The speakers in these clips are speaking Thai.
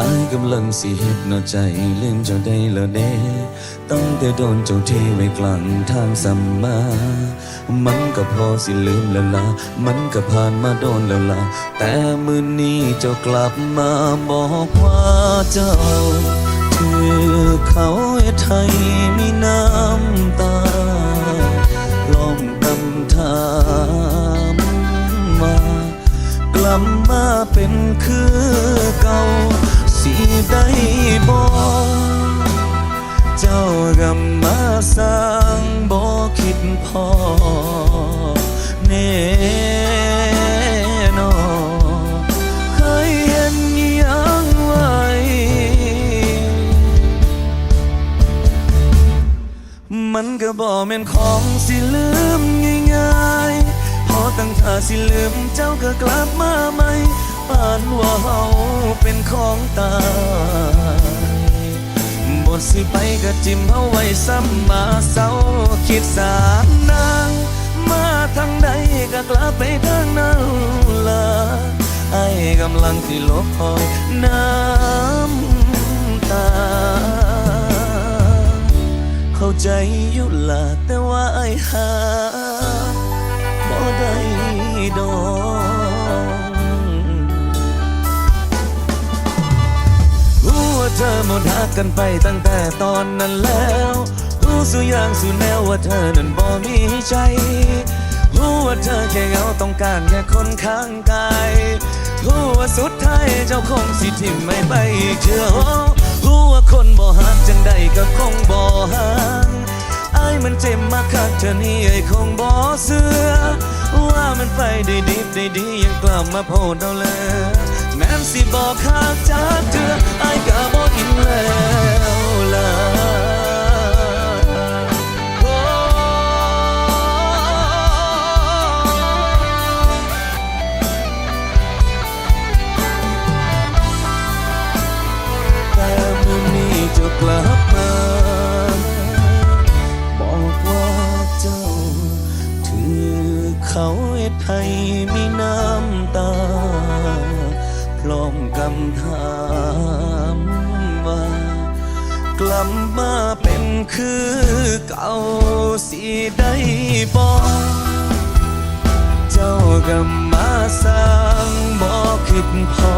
อายกำลังสิเฮ็ดนอใจลืมเจ้าได้แล้วเด้ตั้งแต่โดนเจ้าเทไว้กลางทางสัมมา มันก็พอสิลืมแล้วละมันก็ผ่านมาโดนแล้วละแต่มื้อนี้เจ้ากลับมาบอกว่าเจ้าถือเขาเฮ็ดให้มีน้ำตา พอแน่นอนเคยเห็นยังไว้มันก็บ่แม่นของสิลืมง่ายๆ พอตั้งท่าสิลืมเจ้าก็กลับมาใหม่ปานว่าเฮาเป็นของตาย สิไปก็จิ้มเฮาไว้ซ้ำมาเศร้าคิดสารนาง มาทางใดก็กลับไปทางนั้นละไอ้กำลังที่ลบคอยน้ำตา เข้าใจอยู่ละแต่ว่าไอ้หาบ่ได้ดอก ธอหมดหักกันไปตั้งแต่ตอนนั้นแล้วรู้สุอย่างสุแนวว่าเธอนั้นบ่มีใจรู้ว่าเธอแค่เหงาต้องการแค่คนข้างกายรู้ว่าสุดท้ายเจ้าคงสิทิ้มไม่ไปเชื่อรู้ว่าคนบ่หักจังใดก็คงบ่ห่างไอ้มันเจ็บมากคักเธอนี่ไอ้คงบ่เสือว่ามันไปได้ดีได้ดียังกลับมาโพดเอาเลยแม้นสิบอกคักจา เขาเอ็ดให้มีน้ำตา พร้อมกำถามว่า กลับมาเป็นคือเก่าสิได้บอกเจ้าก็มาสร้างบอกคิดพอ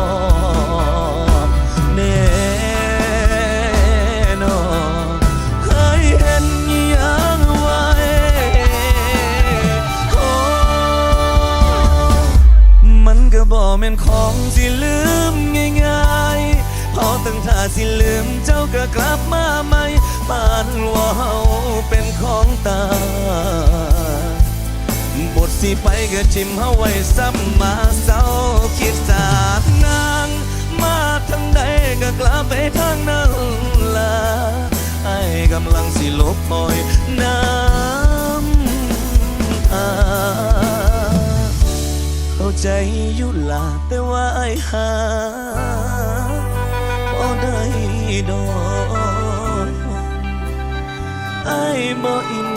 ม่นของสิลืมง่ายๆพอตั้งท่าสิลืมเจ้าก็กลับมาใหม่ปานว่าเฮาเป็นของตาบทสิไปก็ทิมเฮาไว้ซ้ำมาเศร้าคิดสาดนางมาทางใดก็กลับไปทางนั้นละไอ้กำลังสิลบปล่อยน้ำ ยู่ล่ะแต่ว่าไอหาบ่ได้ดอกไอบ่อิน